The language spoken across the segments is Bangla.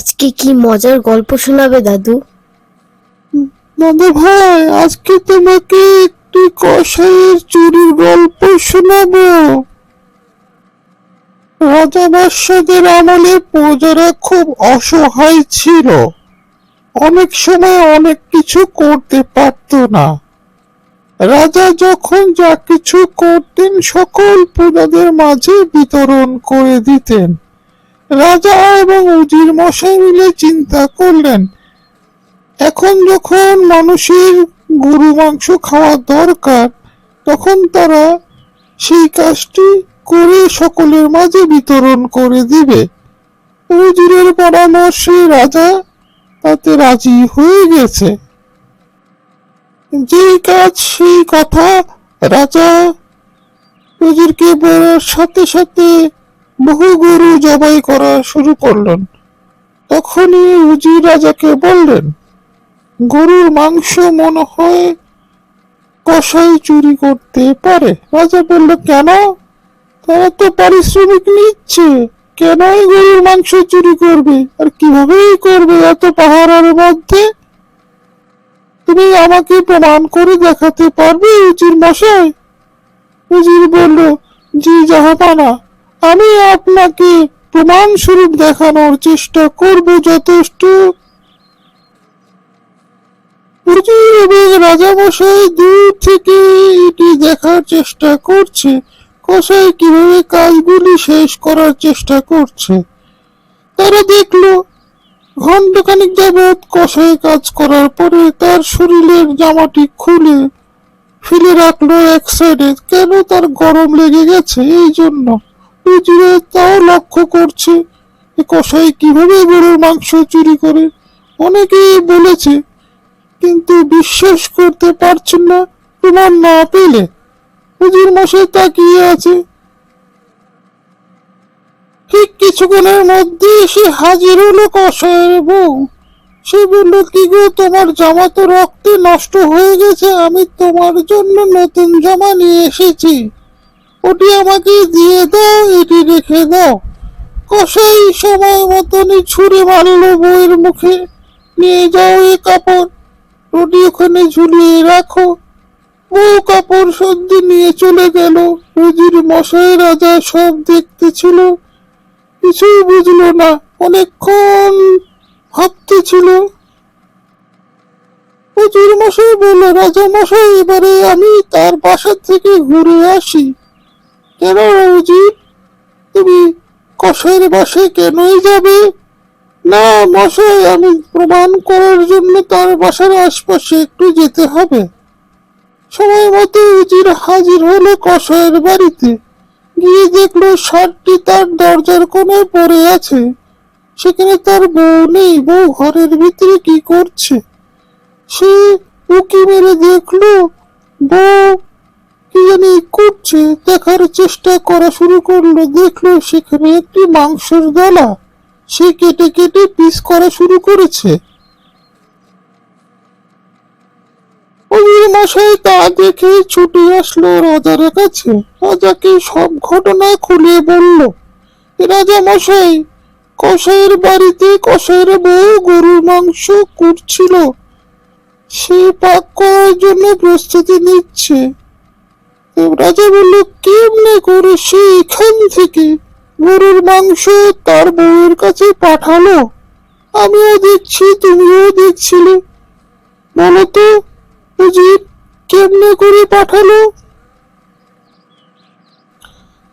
আজকে কি মজার গল্প শোনাবে, দাদু? দাদা ভাই, আজকে তোমাকে একটি কষাইয়ের চুরির গল্প শোনাবো। রাজা বাদশাদের আমলে প্রজারা খুব অসহায় ছিল। অনেক সময় অনেক কিছু করতে পারত না। রাজা যখন যা কিছু করতেন, সকল প্রজাদের মাঝে বিতরণ করে দিতেন। রাজা এবং উজির মশাই মিলে চিন্তা করলেন। এখন যখন মানুষের গরু, মাংস খাওয়া দরকার, তখন তারা সেই কাজটি করে সকলের মাঝে বিতরণ করে দিবে। উজিরের পরামর্শে রাজা তাতে রাজি হয়ে গেছে। যে কাজ, সেই কথা রাজা উজিরকে বলার সাথে সাথে বহু গরু জবাই করা শুরু করলেন। তখনই উজির রাজাকে বললেন, গরুর মাংস মনে হয় কষাই চুরি করতে পারে। রাজা বলল কেন? তারা তো পারিশ্রমিক নিচ্ছে। কেনই গরুর মাংস চুরি করবে? আর কিভাবেই করবে এত পাহাড়ের মধ্যে? তুমি আমাকে প্রমাণ করে দেখাতে পারবে উজির মশাই? উজির বলল, জি, জাহাপানা। আমি আপনাকে প্রমাণ স্বরূপ দেখানোর চেষ্টা করব যথেষ্ট। এবং রাজামশাই দূর থেকে এটি দেখার চেষ্টা করছে, কসাই কীভাবে কাজগুলি শেষ করার চেষ্টা করছে। তারা দেখল ঘন্টাখানিক যাবৎ কসাই কাজ করার পরে তার শরীরের জামাটি খুলে ফেলে রাখল এক সাইডে কেন তার গরম লেগে গেছে? এই জন্য তাও লক্ষ্য করছে। এ কসাই কীভাবে গরুর মাংস চুরি করে? অনেকেই বলেছে, কিন্তু বিশ্বাস করতে পারছেন না না পেলে উজির মশাই তাকিয়ে আছে। ঠিক কিছুক্ষণের মধ্যে এসে হাজির হলো কষায়ের বউ। সে বলল, কি গো, তোমার জামা তো রক্তে নষ্ট হয়ে গেছে, আমি তোমার জন্য নতুন জামা নিয়ে এসেছি। ওটি আমাকে দিয়ে দাও, এটি রেখে দাও। কষাই সময় মতনই ছুঁড়ে মারল বউয়ের মুখে। নিয়ে যাও এ কাপড়, রুটি ওখানে ঝুলিয়ে রাখো। বউ কাপড় সর্দি নিয়ে চলে গেল। রুজির মশাই রাজা সব দেখতেছিল। কিছুই বুঝলো না, অনেকক্ষণ ভাবতেছিল। হুজুর মশাই বলল, রাজা মশাই, এবারে আমি তার বাসা থেকে ঘুরে আসি। কেন উজির তুমি কষাইয়ের বাসায় কেনই যাবে? না, মশাই, আমি প্রমাণ করার জন্য তার বাসার আশপাশে একটু যেতে হবে। সময় মতো উজির হাজির হলো কষায়ের বাড়িতে। গিয়ে দেখল ষাটটি তার দরজার কোণে পড়ে আছে। সেখানে তার বউ নেই, বউ ঘরের ভিতরে কি করছে? সে উকি মেরে দেখল, বউ কি জানি করছে, দেখার চেষ্টা করা শুরু করল, দেখল সেখানে একটি মাংসের গলা। সে কেটে কেটে পিস করা শুরু করেছে। মশাই তা দেখে ছুটে আসলো রাজার কাছে। রাজাকে সব ঘটনা খুলে বলল, রাজা মশাই, কসাইয়ের বাড়িতে কসাইয়ের বউ গরুর মাংস কুটছিল। সে পাক করার জন্য প্রস্তুতি নিচ্ছে। রাজা বলল, কেমনে করে সে এখান থেকে গরুর মাংস তার বউয়ের কাছে পাঠালো? আমিও দেখছি, তুমিও দেখছিলে। বলো তো উজির কেমনে করে পাঠালো?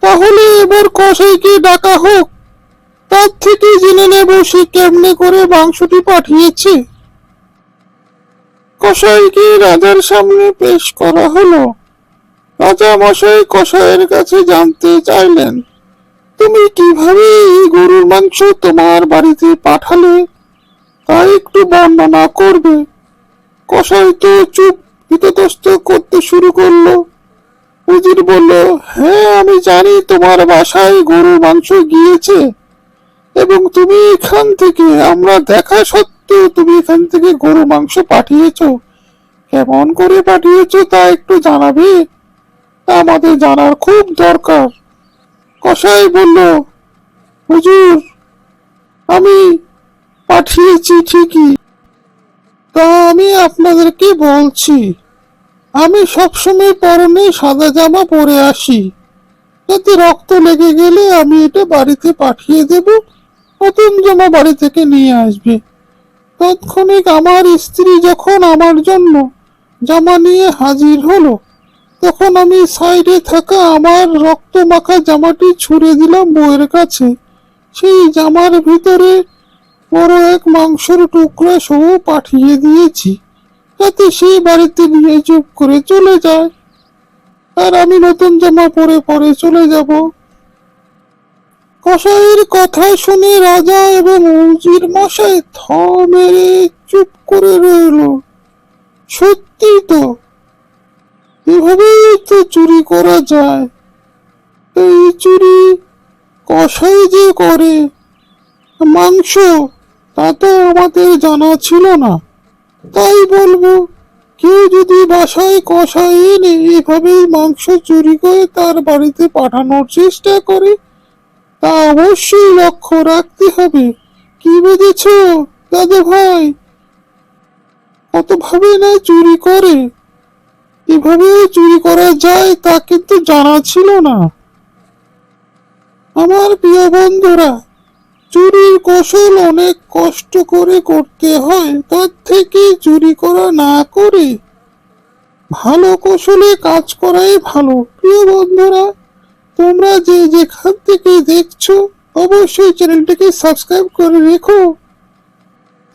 তাহলে এবার কসাইকে ডাকা হোক। তার থেকে জেনে নেব সে কেমনে করে মাংসটি পাঠিয়েছে। কসাইকে রাজার সামনে পেশ করা হলো। রাজা মশাই কসাইয়ের কাছে জানতে চাইলেন, তুমি কীভাবে এই গরুর মাংস তোমার বাড়িতে পাঠালে? তা একটু বর্ণনা করবে। কসাই তো চুপ হিততস্ত করতে শুরু করল। উজির বলল হ্যাঁ আমি জানি তোমার বাসায় গরুর মাংস গিয়েছে এবং তুমি এখান থেকে, আমরা দেখা সত্ত্বেও তুমি এখান থেকে গরু মাংস পাঠিয়েছ। কেমন করে পাঠিয়েছ তা একটু জানাবে? আমাদের জানার খুব দরকার। কসাই বলল, হুজুর, আমি পাঠিয়েছি ঠিকই, তা আমি আপনাদেরকে বলছি, আমি সবসময় পরনে সাদা জামা পরে আসি। যাতে রক্ত লেগে গেলে আমি এটা বাড়িতে পাঠিয়ে দেব, নতুন জামা বাড়ি থেকে নিয়ে আসবে। তৎক্ষণিক আমার স্ত্রী যখন আমার জন্য জামা নিয়ে হাজির হলো তখন আমি সাইডে থাকা আমার রক্ত মাখা জামাটি ছুঁড়ে দিলাম বউয়ের কাছে। সেই জামার ভিতরে বড় এক মাংসের টুকরা সহ পাঠিয়ে দিয়েছি। যাতে সেই বাড়িতে নিয়ে চুপ করে চলে যায়। আর আমি নতুন জামা পরে পরে চলে যাব। কসাইয়ের কথা শুনে রাজা এবং উজির মশাই থ মেরে চুপ করে রইল। সত্যি তো এভাবেই তো চুরি করা যায়। এই চুরি কষাই যে করে? মাংস, তা তো আমাদের জানা ছিল না। তাই বলব, কেউ যদি বাসায় কষাই এনে এভাবেই মাংস চুরি করে তার বাড়িতে পাঠানোর চেষ্টা করে, তা অবশ্যই লক্ষ্য রাখতে হবে। কি বুঝেছ দাদা ভাই কতভাবে না চুরি করে? এভাবে চুরি করা যায় তা কিন্তু জানা ছিল না। আমার প্রিয় বন্ধুরা, চুরির কৌশল অনেক কষ্ট করে করতে হয়, তার থেকে চুরি করা না করে ভালো কৌশলে কাজ করাই ভালো। প্রিয় বন্ধুরা, তোমরা যে যেখান থেকে দেখছ, অবশ্যই চ্যানেলটিকে সাবস্ক্রাইব করে রেখো।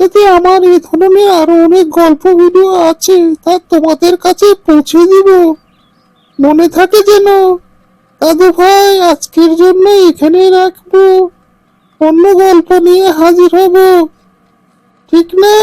যাতে আমার এই ধরনের আরও অনেক গল্প ভিডিও আছে, তা তোমাদের কাছে পৌঁছে দিব। মনে থাকে যেন। দাদু ভাই, আজকের জন্য এখানে রাখব। অন্য গল্প নিয়ে হাজির হব। ঠিক না?